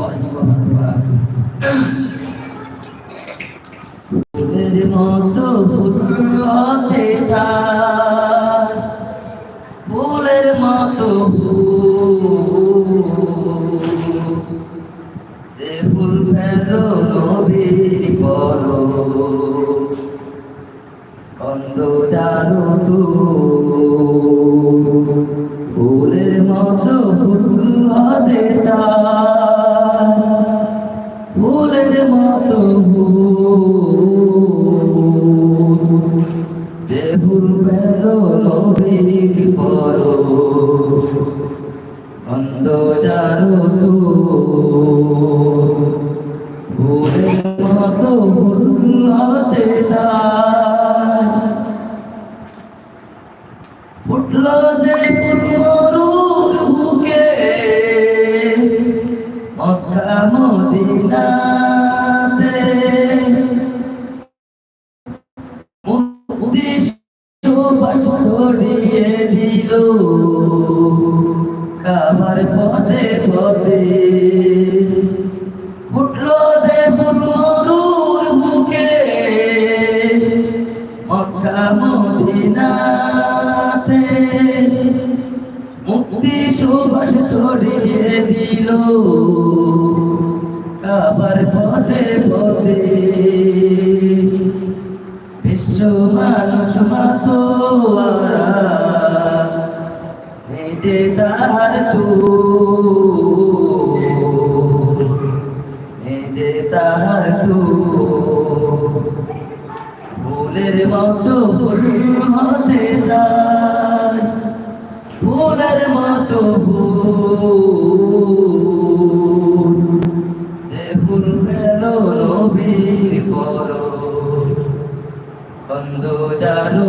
ওয়া বারাকাতুহু ফুলের মতো ফুল চায় ফুলের মতো যে ফুল পেল নবীর পর কন্দ জানো তু ফুলের মতো যে ফুল পেল নবীর পর কন্দ জানো তু ফুলের মতো ফুটলো যে ফুল কাবার পথে পথে ফুটলো যে মরুর বুকে মক্কা মদিনাতে। মুক্তি সুবাস ছড়িয়ে দিল। কাবার পথে পথে বিশ্ব মানুষ মাতোয়ারা। নিজে তার তু নিজে তার তু ফুলের মতো ফুল হতে চায়, ফুলের মতো যে ফুল পেল নবীর পর কন্দ জানো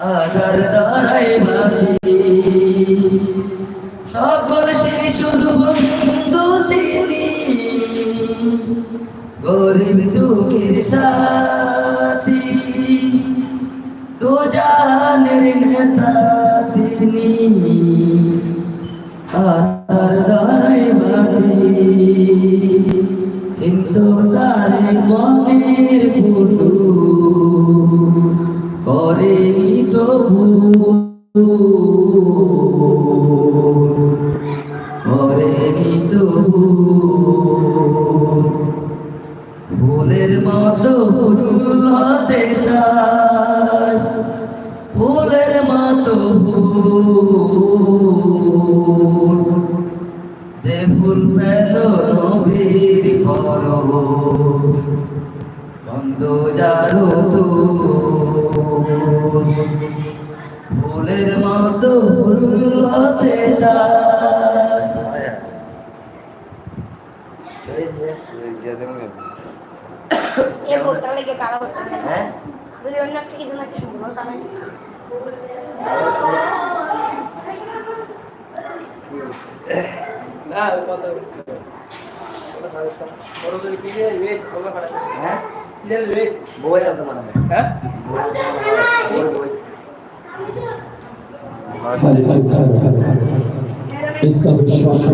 আদার দ্বারাই বাকি সকল শিশুর বন্ধু, তিনি গরিব দুঃখের সাথী। দুজানের নেতা তিনি। আদার দ্বারাই মনের ভুল করেনি তো ভুল ফুলের মতো ফুল হতে চায় ফুলের মতো ফুল। যে ফুল পেল নবীর ফুলের মতো ফুল হতে হ্যাঁ? না কত কত খাড়া হ্যাঁ? বই আছে মানে হ্যাঁ। বই বই Isso é